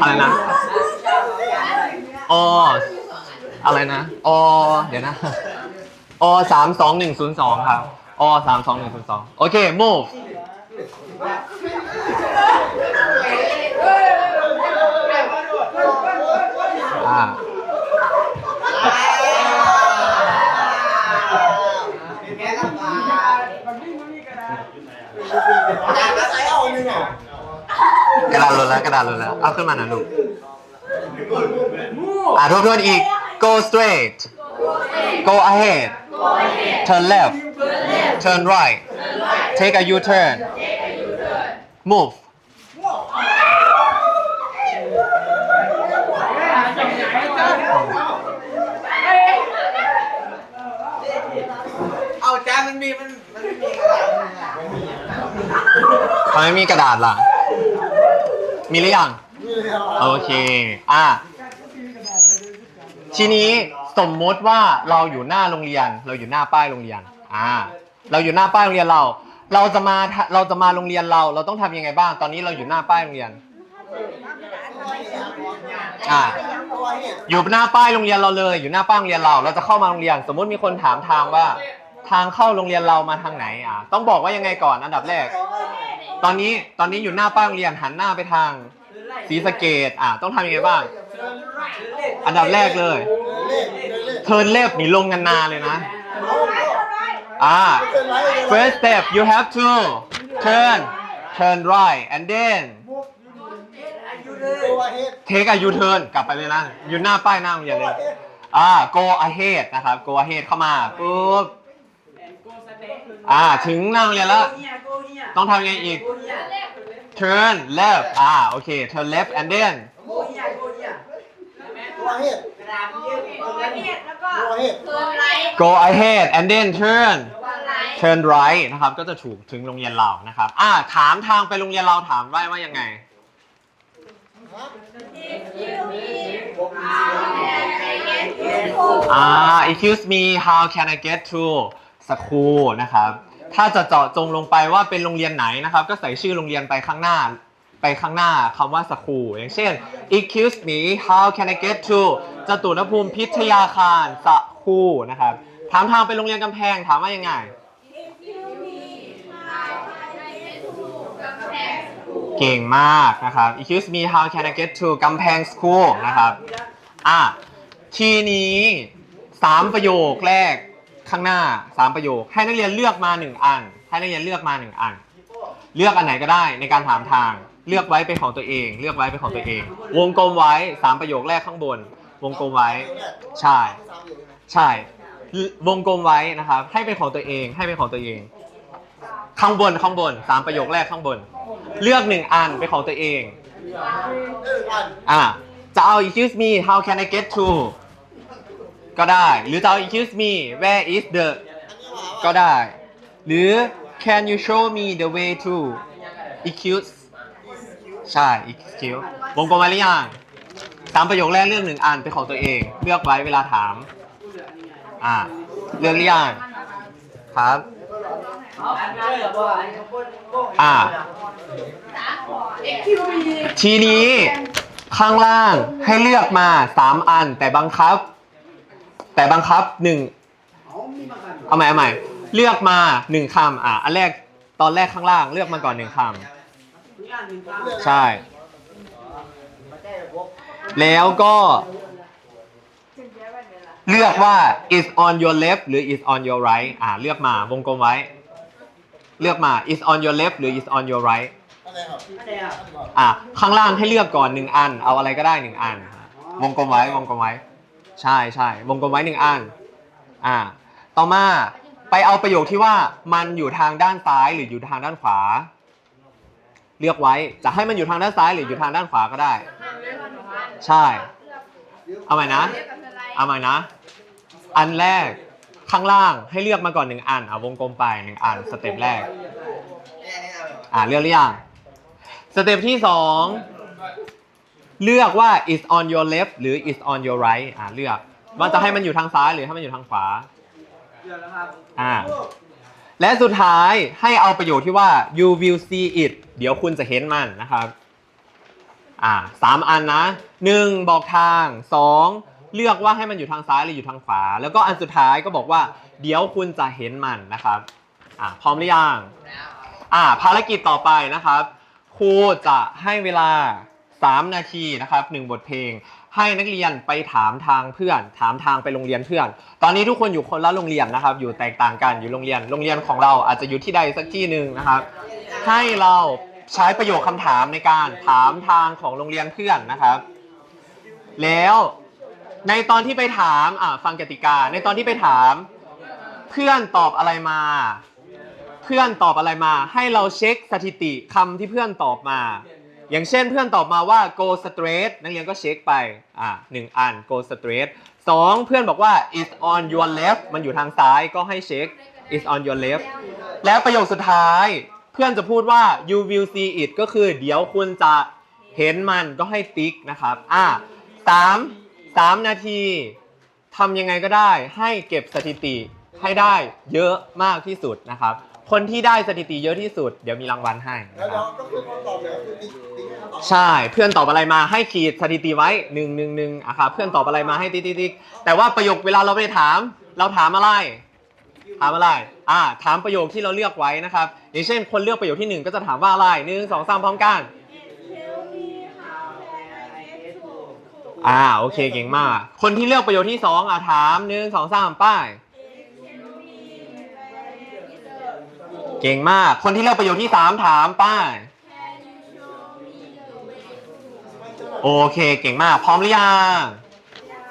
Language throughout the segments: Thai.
อะไรนะออะไรนะอเดี๋ยวนะอสามสองหนึ่งศูนย์สองครับอสามสองหนึ่งศูนย์สองโอเค move อ่า แล้วกระดาษหล่นแล้วเอาขึ้นมาหน่อยลูกอะทบทวนอีก go straight go ahead turn left turn right take a U turn move เอาจานมันมีมันมันไม่มีทำไมมีกระดาษล่ะ มีหรือยัง โอเค อะ ทีนี้สมมติว่าเราอยู่หน้าโรงเรียน เราอยู่หน้าป้ายโรงเรียน อ่า เราอยู่หน้าป้ายโรงเรียนเรา เราจะมา เราจะมาโรงเรียนเรา เราต้องทำยังไงบ้าง ตอนนี้เราอยู่หน้าป้ายโรงเรียน อ่า อยู่หน้าป้ายโรงเรียนเราเลย อยู่หน้าป้ายโรงเรียนเรา เราจะเข้ามาโรงเรียน สมมติมีคนถามทางว่า ทางเข้าโรงเรียนเรามาทางไหน อะต้องบอกว่ายังไงก่อน อันดับแรก ตอนนี้ตอนนี้อยู่หน้าป้ายโรงเรียนหันหน้าไปทางศรีสะเกดอะต้องทำยังไงบ้าง อันดับแรกเลย เทิร์นเล็บนี่ลงกันนาเลยนะ อ่า first step you have to turn turn right and then take a U turn กลับไปเลยนะ อยู่หน้าป้ายหน้าโรงเรียนเลย อ่า go ahead นะครับ go ahead เข้ามาปุ๊บ อ่าถึงหน้าโรงเรียนแล้ว ต้องทำยังไงอีก turn left อ่าโอเค turn left and then แล้วก็เพิ่มไลท์ go ahead and then turn เพิ่มไลท์ turn right นะครับ ก็จะถูกถึงโรงเรียนเรานะครับ อ่าถามทางไปโรงเรียนเราถามไว้ว่ายังไง อ่า excuse me how can I get to school นะครับ ถ้าจะเจาะจงลงไปว่าเป็นโรงเรียนไหนนะครับ ก็ใส่ชื่อโรงเรียนไปข้างหน้า ไปข้างหน้าคำว่า school อย่างเช่น excuse me how can I get to จตุรภูมิพิทยาคาร school นะครับ ถามทางไปโรงเรียนกำแพงถามว่ายังไง เก่งมากนะครับ excuse me how can I get to กำแพง school นะครับ อะ ทีนี้สามประโยคแรก ข้างหน้าสามประโยค ให้นักเรียนเลือกมาหนึ่งอัน ให้นักเรียนเลือกมาหนึ่งอัน เลือกอันไหนก็ได้ในการถามทาง เลือกไว้เป็นของตัวเอง เลือกไว้เป็นของตัวเอง วงกลมไว้สามประโยคแรกข้างบน วงกลมไว้ ใช่ ใช่ วงกลมไว้นะครับ ให้เป็นของตัวเอง ให้เป็นของตัวเอง ข้างบนข้างบนสามประโยคแรกข้างบน เลือกหนึ่งอันเป็นของตัวเอง อะจะเอา excuse me how can I get to ก็ได้ หรือจะเอา excuse me where is the ก็ได้ หรือ can you show me the way to excuse ใช่ excuse วงกลมมาหรือยังสามประโยคแรกเลือกหนึ่งอันเป็นของตัวเอง เลือกไว้เวลาถาม อ่าเลือกหรือยังครับอ่า ทีนี้ข้างล่างให้เลือกมาสามอันแต่บังคับ แต่บังคับหนึ่งเอาใหม่เอาใหม่เลือกมาหนึ่งคำอะอันแรกตอนแรกข้างล่างเลือกมาก่อนหนึ่งคำใช่ แล้วก็เลือกว่า is on your left หรือ is on your right อ่าเลือกมาวงกลมไว้ เลือกมา is on your left หรือ is on your right อะข้างล่างให้เลือกก่อนหนึ่งอัน เอาอะไรก็ได้หนึ่งอัน วงกลมไว้วงกลมไว้ ใช่ใช่วงกลมไว้หนึ่งอันอ่า ต่อมาไปเอาประโยคที่ว่ามันอยู่ทางด้านซ้ายหรืออยู่ทางด้านขวา เลือกไว้จะให้มันอยู่ทางด้านซ้ายหรืออยู่ทางด้านขวาก็ได้ ใช่ เอาใหม่นะ เอาใหม่นะ อันแรกข้างล่างให้เลือกมาก่อนหนึ่งอันเอาวงกลมไปหนึ่งอันสเต็ปแรก อ่าเลือกหรือยังสเต็ปที่สอง เลือกว่า is on your left หรือ is on your right อ่าเลือกว่าจะให้มันอยู่ทางซ้ายหรือให้มันอยู่ทางขวาอ่าและสุดท้ายให้เอาประโยคที่ว่า you will see it เดี๋ยวคุณจะเห็นมันนะครับอ่าสามอันนะหนึ่งบอกทางสองเลือกว่าให้มันอยู่ทางซ้ายหรืออยู่ทางขวา แล้วก็อันสุดท้ายก็บอกว่า เดี๋ยวคุณจะเห็นมันนะครับอ่าพร้อมหรือยังอ่าภารกิจต่อไปนะครับครูจะให้เวลา 3 นาทีนะครับหนึ่งบทเพลง ให้นักเรียนไปถามทางเพื่อน ถามทางไปโรงเรียนเพื่อน ตอนนี้ทุกคนอยู่คนละโรงเรียนนะครับ อยู่แตกต่างกันอยู่โรงเรียน โรงเรียนของเราอาจจะอยู่ที่ใดสักที่หนึ่งนะครับ ให้เราใช้ประโยคคำถามในการถามทางของโรงเรียนเพื่อนนะครับ แล้วในตอนที่ไปถามอ่าฟังกติกา ในตอนที่ไปถามเพื่อนตอบอะไรมา เพื่อนตอบอะไรมา ให้เราเช็คสถิติคำที่เพื่อนตอบมา อย่างเช่นเพื่อนตอบมาว่า go straight นักเรียนก็เช็คไปอ่าหนึ่งอัน go straight สองเพื่อนบอกว่า is on your left มันอยู่ทางซ้ายก็ให้เช็ค is on your left แล้วประโยคสุดท้าย เพื่อนจะพูดว่า you will see it ก็คือเดี๋ยวคุณจะเห็นมันก็ให้ติ๊กนะครับอ่าสามสามนาทีทำยังไงก็ได้ให้เก็บสถิติให้ได้เยอะมากที่สุดนะครับ คนที่ได้สถิติเยอะที่สุด เดี๋ยวมีรางวัลให้แล้วนะครับก็คือคำตอบเนี่ยคือติ๊กติ๊กให้คำตอบใช่เพื่อนตอบอะไรมาให้ขีดสถิติไว้หนึ่งหนึ่งหนึ่งอะครับเพื่อนตอบอะไรมาให้ติ๊กติ๊กติ๊กแต่ว่าประโยคเวลาเราไปถาม เราถามอะไร ถามอะไร อ่า ถามประโยคที่เราเลือกไว้นะครับ อย่างเช่น คนเลือกประโยคที่หนึ่งก็จะถามว่าอะไรหนึ่งสองสามพร้อมกัน อ่า โอเค เก่งมาก คนที่เลือกประโยคที่สองอะถามหนึ่งสองสามป้าย เก่งมาก คนที่เลือกประโยคที่สามถามป้า โอเค เก่งมาก พร้อมหรือยัง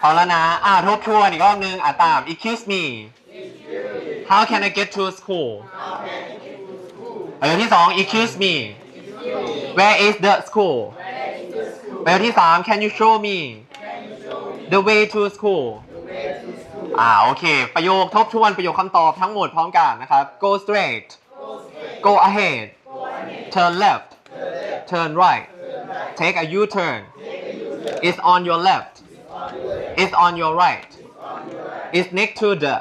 พร้อมแล้วนะ อ่าทบทวนอีกรอบนึง อ่าตาม excuse me how can I get to school ประโยคที่สอง excuse me where is the school ประโยคที่สาม can you show me the way to school อ่าโอเค ประโยคทบทวนประโยคคำตอบทั้งหมดพร้อมกันนะครับ go straight go ahead turn left turn right take a U-turn it's on your left it's on your right it's next to the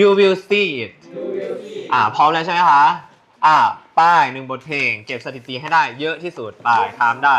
you will see it อ่าพร้อมแล้วใช่ไหมคะ อ่า ป้ายหนึ่งบทเพลง เก็บสถิติให้ได้เยอะที่สุดป้ายถามได้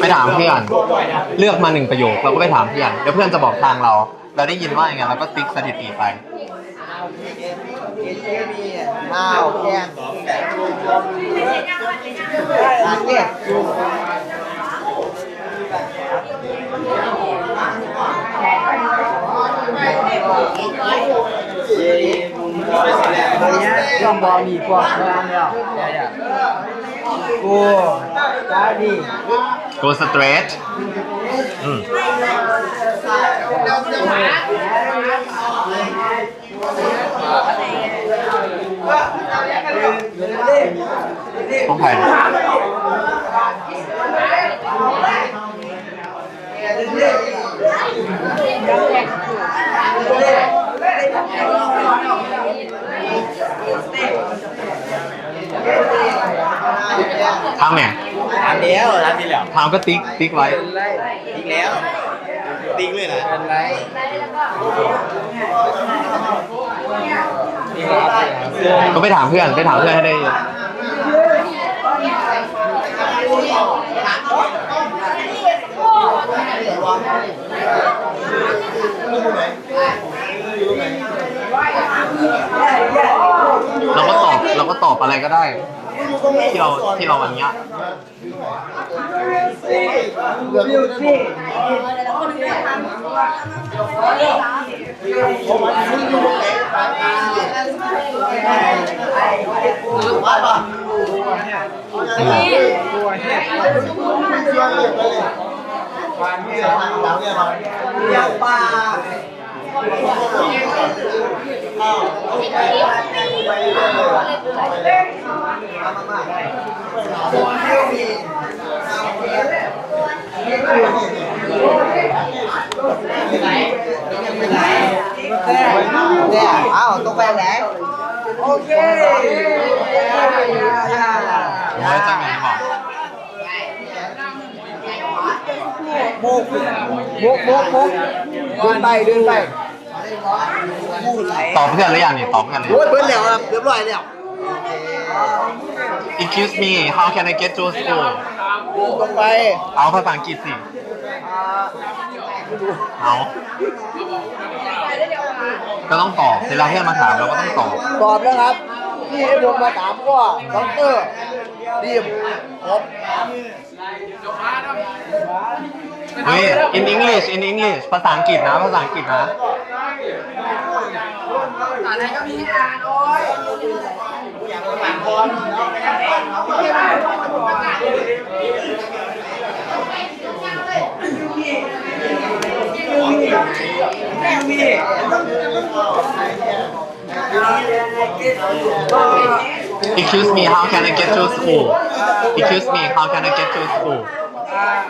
ไปถามเพื่อนเลือกมาหนึ่งประโยคเราก็ไปถามเพื่อนแล้วเพื่อนจะบอกทางเรา เราได้ยินว่าอย่างไงเราก็ติ๊กสถิติไปข้าวแกงอาเก็ ตต้องบอมีกว่าแล้วเนี่ยกูจ้าดี go straight อืมต้องใคร ทางเนี่ยทำแล้วทำดีแล้วทางก็ติ๊กติ๊กไว้ อีกแล้วติ๊กเลยนะเป็นไรก็ไปถามเพื่อนไปถามเพื่อนให้ได้เยอะเราก็ตอบเราก็ตอบอะไรก็ได้ ที่เราที่เราอันเนี้ยเหลืออยู่ที่นี่แหละตัวเฮ็ดเชื่อเลยไปเลยวันนี้เสียทางหลังเนี่ยเราเลี้ยปลา อ้าต้องไปไหนโอเคโอ้ยจังไหนบอกมุกมุกมุกมุกเดินไปเดินไป ตอบเพื่อนหรือยังนี่ตอบเพื่อนเลยโอ้ยเพิ่นแล้วครับเรียบร้อยแล้ว Excuse me how can I get to school ต้องไปเอาภาษาอังกฤษสิเอาก็ต้องตอบเวลาเพื่อนมาถามเราก็ต้องตอบ ตอบแล้วครับที่ให้ผมมาถามก็ด็อกเตอร์ดีมครบเฮ้ย in English in English ภาษาอังกฤษนะ ภาษาอังกฤษนะ Excuse me, how can I get to school? Excuse me, how can I get to school? Uh,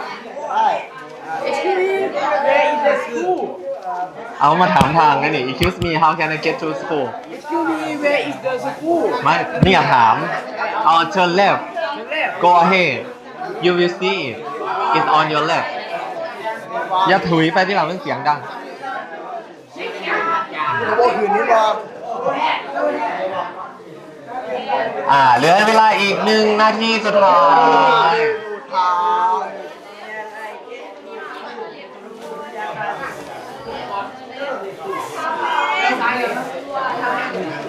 where is the school? เอามาถามทางนะนี่ Excuse me how can I get to school Excuse me where is the school ไม่นี่อยากถามเอา turn left go ahead you will see it it's on your left อย่าถุยไปที่หลังมันเสียงดังโอ้คืนนี้บอกอ่าเหลือเวลาอีกหนึ่งนาทีสุดท้าย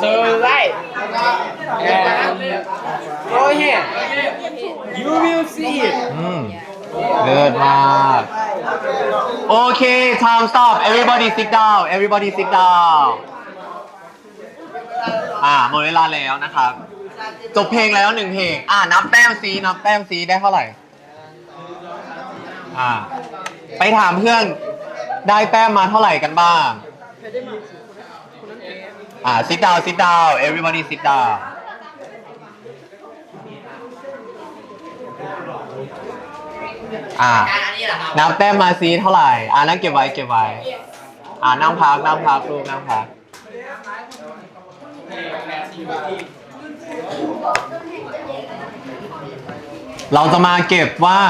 turn right and go ahead you will see it อืมเลิศมากโอเค time stop everybody sit down everybody sit down อ่าหมดเวลาแล้วนะครับ จบเพลงแล้วหนึ่งเพลง อ่านับแต้มซีนับแต้มซีได้เท่าไหร่ อ่า ไปถามเพื่อนได้แต้มมาเท่าไหร่กันบ้าง อ่า sit down sit down everybody sit down อ่านับแต้มมาซีเท่าไหร่ อ่านั่งเก็บไว้เก็บไว้ อ่านั่งพักนั่งพักลูกนั่งพัก เราจะมาเก็บว่า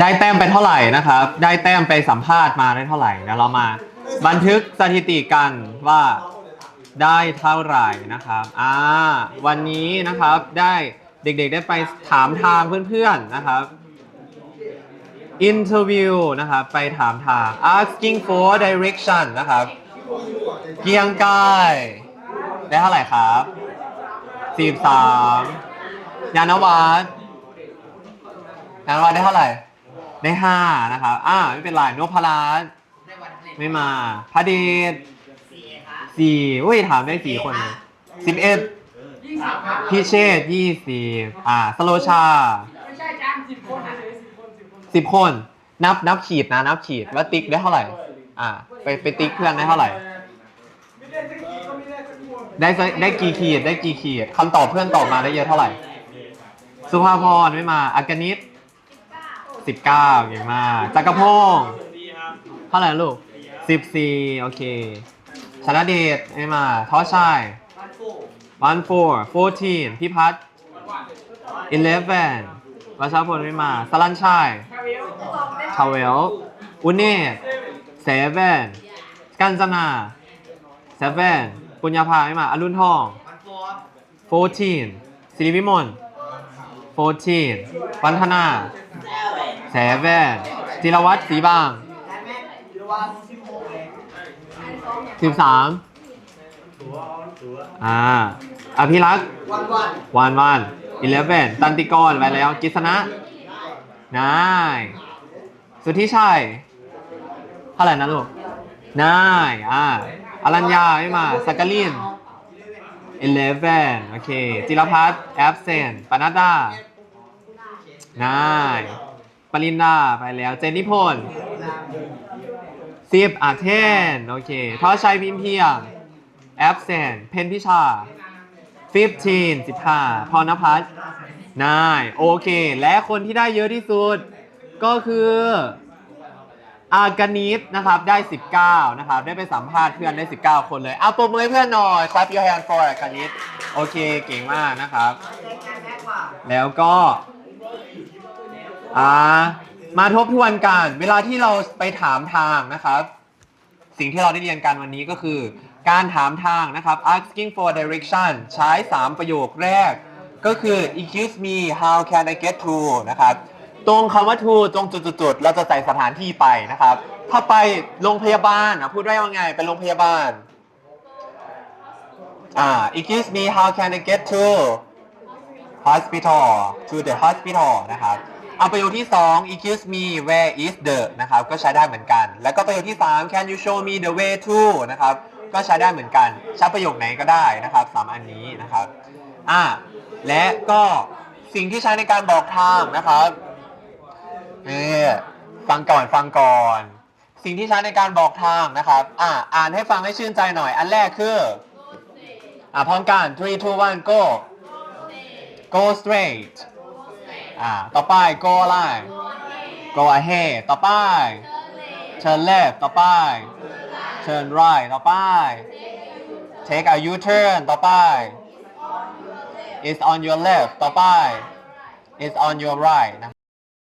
ได้แต้มไปเท่าไหร่นะครับ ได้แต้มไปสัมภาษณ์มาได้เท่าไหร่เดี๋ยวเรามา บันทึกสถิติกันว่าได้เท่าไหร่นะครับอ่าวันนี้นะครับได้เด็กๆได้ไปถามทางเพื่อนๆนะครับ interview นะครับ ไปถามทาง asking for direction นะครับ เกียงกายได้เท่าไหร่ครับ43ยานวัฒน์ยานวัฒน์ได้เท่าไหร่ ได้ห้านะครับ อ่า ไม่เป็นไรนพรัตน์ ไม่มาพระเดชสี่อุ้ยถามได้สี่คนเลยสิบเอ็ดพิเชษยี่สิบอ่า สโลชาสิบคน นับนับขีดนะ นับขีดว่าติ๊กได้เท่าไหร่ อ่า ไปไปติ๊กเพื่อนได้เท่าไหร่ ได้สักได้กี่ขีดได้กี่ขีดคำตอบเพื่อนตอบมาได้เยอะเท่าไหร่ สุภาพรไม่มาอากนิตสิบเก้าเก่งมากจักรพงศ์เท่าไหร่ลูก สิบสี่โอเคชนะเดชไม่มาท้อชัย one four fourteen พี่พัฒน์ eleven วัชรพลไม่มาสลันชัยทาเวลอุเนศ seven กัญจนา seven ปุญญาภาไม่มาอรุณทอง fourteen สิริวิมล fourteen วันธนาแสแว่นจิรวัตรสีบาง สิบสามอ่าอภิรักษ์วันวันวันวันอีเลฟเว่นตันติกรไปแล้วกิษณะนายสุทธิชัยเท่าไหร่นะลูกนายอ่าอรัญญาไม่มาสักกลิน11โอเค จิรพัฒน์ absent ปนัดดานายปรินดาไปแล้ว เจนนิพนธ์ สิบอาเทนโอเคทอชัยพิมพ์เพียง absent เพนพิชา 15 15พรณพัฒน์นายโอเค และคนที่ได้เยอะที่สุด ก็คืออากานิดนะครับ ได้ 19 นะครับ ได้ไปสัมภาษณ์เพื่อนได้ 19 คนเลย เอาปมือให้เพื่อนหน่อย clap your hand for อากานิดโอเค เก่งมากนะครับ แล้วก็ อ่า มาทบทวนกันเวลาที่เราไปถามทางนะครับ สิ่งที่เราได้เรียนกันวันนี้ก็คือ การถามทางนะครับ asking for direction ใช้ 3 ประโยคแรก ก็คือ excuse me how can I get to นะครับ ตรงคำว่า to ตรงจุดๆ เราจะใส่สถานที่ไปนะครับ ถ้าไปโรงพยาบาลอะพูดได้ว่าไงเป็นโรงพยาบาลอ่า excuse me how can I get to hospital to the hospital นะครับ เอาประโยคที่2 excuse me where is the นะครับ ก็ใช้ได้เหมือนกัน แล้วก็ประโยคที่ 3 can you show me the way to นะครับ ก็ใช้ได้เหมือนกัน ใช้ประโยคไหนก็ได้นะครับสามอันนี้นะครับ อ่า และก็สิ่งที่ใช้ในการบอกทางนะครับนี่ฟังก่อนฟังก่อน สิ่งที่ใช้ในการบอกทางนะครับ อ่า อ่านให้ฟังให้ชื่นใจหน่อย อันแรกคือ อ่าพร้อมกัน three two one go go straight อ่า ต่อไป go อะไร go ahead ต่อไป turn left ต่อไป turn right ต่อไป take a U-turn ต่อไป is on your left ต่อไป is on your right นะ